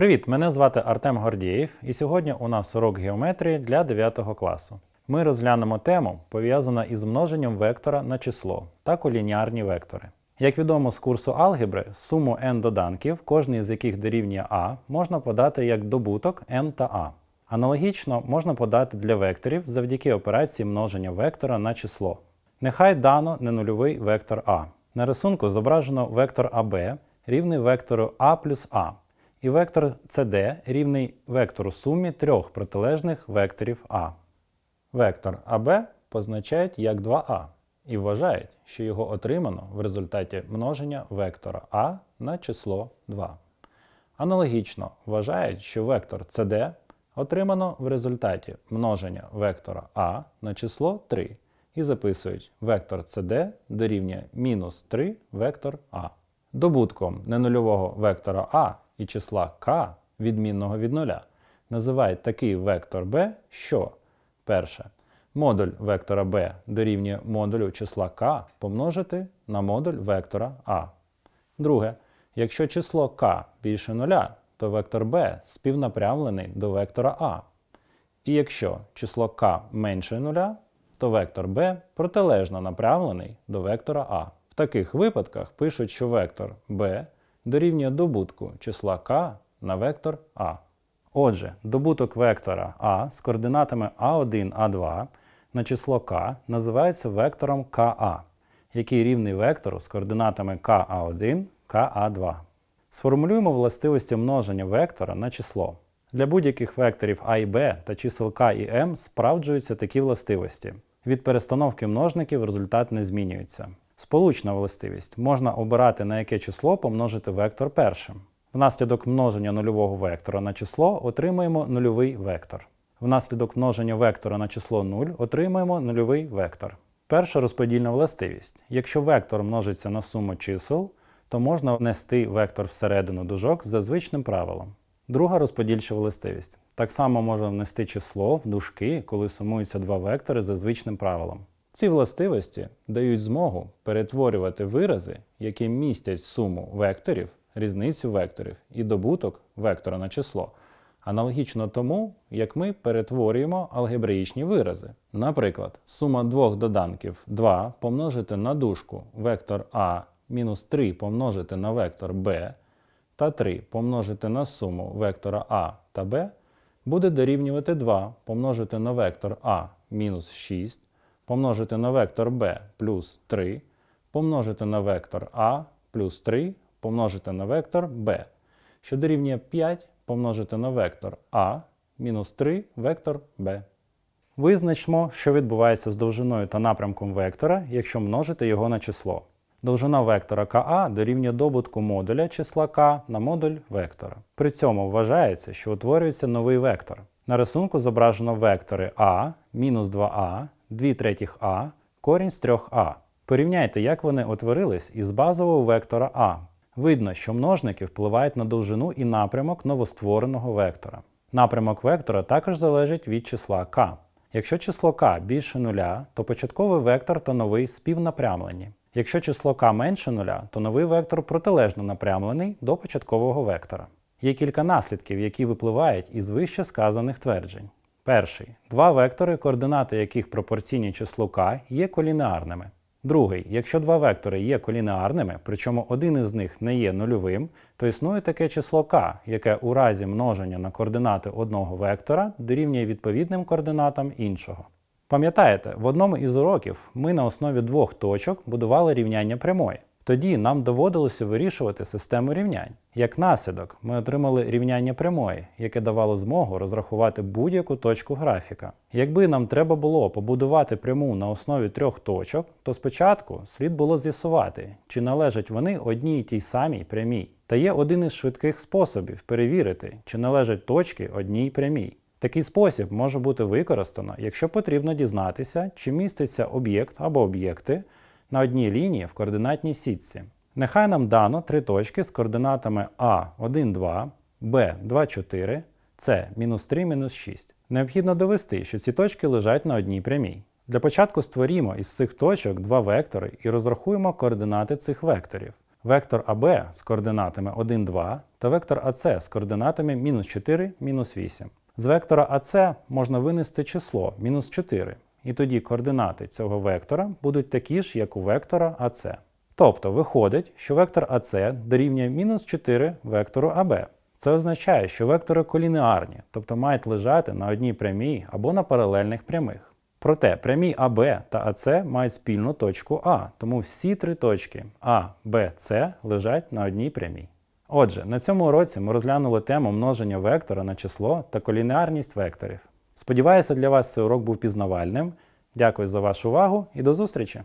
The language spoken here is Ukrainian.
Привіт! Мене звати Артем Гордієв, і сьогодні у нас урок геометрії для 9 класу. Ми розглянемо тему, пов'язану із множенням вектора на число та колініарні вектори. Як відомо з курсу алгебри, суму n доданків, кожний з яких дорівнює a, можна подати як добуток n та a. Аналогічно можна подати для векторів завдяки операції множення вектора на число. Нехай дано ненульовий вектор а. На рисунку зображено вектор АБ рівний вектору а плюс а, і вектор CD рівний вектору сумі трьох протилежних векторів А. Вектор АБ позначають як 2а і вважають, що його отримано в результаті множення вектора А на число 2. Аналогічно вважають, що вектор CD отримано в результаті множення вектора А на число 3 і записують вектор CD дорівнює мінус 3 вектор А. Добутком ненульового вектора А і числа k відмінного від нуля називають такий вектор b, що перше. Модуль вектора b дорівнює модулю числа k помножити на модуль вектора a. Друге. Якщо число k більше нуля, то вектор b співнапрямлений до вектора a. І якщо число k менше нуля, то вектор b протилежно направлений до вектора a. В таких випадках пишуть, що вектор b дорівнює добутку числа k на вектор a. Отже, добуток вектора a з координатами a1, a2 на число k називається вектором ka, який рівний вектору з координатами ka1, ka2. Сформулюємо властивості множення вектора на число. Для будь-яких векторів a і b та чисел k і m справджуються такі властивості. Від перестановки множників результат не змінюється. Сполучна властивість можна обирати на яке число помножити вектор першим. Внаслідок множення нульового вектора на число отримаємо нульовий вектор. Внаслідок множення вектора на число 0 отримаємо нульовий вектор. Перша розподільна властивість. Якщо вектор множиться на суму чисел, то можна внести вектор всередину дужок за звичним правилом. Друга розподільча властивість. Так само можна внести число в дужки, коли сумуються два вектори за звичним правилом. Ці властивості дають змогу перетворювати вирази, які містять суму векторів, різницю векторів і добуток вектора на число, аналогічно тому, як ми перетворюємо алгебраїчні вирази. Наприклад, сума двох доданків 2 помножити на дужку вектор А мінус 3 помножити на вектор b та 3 помножити на суму вектора А та b буде дорівнювати 2 помножити на вектор А мінус 6 помножити на вектор b плюс 3, помножити на вектор a плюс 3, помножити на вектор b, що дорівнює 5 помножити на вектор a мінус 3 вектор b. Визначмо, що відбувається з довжиною та напрямком вектора, якщо множити його на число. Довжина вектора ка дорівнює добутку модуля числа k на модуль вектора. При цьому вважається, що утворюється новий вектор. На рисунку зображено вектори а, мінус 2а, 2 третіх а, корінь з 3а. Порівняйте, як вони утворились із базового вектора а. Видно, що множники впливають на довжину і напрямок новоствореного вектора. Напрямок вектора також залежить від числа k. Якщо число k більше нуля, то початковий вектор та новий співнапрямлені. Якщо число k менше нуля, то новий вектор протилежно напрямлений до початкового вектора. Є кілька наслідків, які випливають із вище сказаних тверджень. Перший. Два вектори, координати яких пропорційні числу k, є колінеарними. Другий. Якщо два вектори є колінеарними, причому один із них не є нульовим, то існує таке число k, яке у разі множення на координати одного вектора дорівнює відповідним координатам іншого. Пам'ятаєте, в одному із уроків ми на основі двох точок будували рівняння прямої. Тоді нам доводилося вирішувати систему рівнянь. Як наслідок, ми отримали рівняння прямої, яке давало змогу розрахувати будь-яку точку графіка. Якби нам треба було побудувати пряму на основі трьох точок, то спочатку слід було з'ясувати, чи належать вони одній тій самій прямій. Та є один із швидких способів перевірити, чи належать точки одній прямій. Такий спосіб може бути використано, якщо потрібно дізнатися, чи міститься об'єкт або об'єкти на одній лінії в координатній сітці. Нехай нам дано три точки з координатами А1, 2, Б2, 4, С мінус 3, мінус 6. Необхідно довести, що ці точки лежать на одній прямій. Для початку створімо із цих точок два вектори і розрахуємо координати цих векторів. вектор АБ з координатами 1, 2 та вектор АС з координатами мінус 4, мінус 8. З вектора АС можна винести число мінус 4, і тоді координати цього вектора будуть такі ж, як у вектора АС. Тобто виходить, що вектор АС дорівнює мінус 4 вектору АБ. Це означає, що вектори колінеарні, тобто мають лежати на одній прямій або на паралельних прямих. Проте прямі АБ та АС мають спільну точку А, тому всі три точки А, Б, С лежать на одній прямій. Отже, на цьому уроці ми розглянули тему множення вектора на число та колінеарність векторів. Сподіваюся, для вас цей урок був пізнавальним. Дякую за вашу увагу і до зустрічі!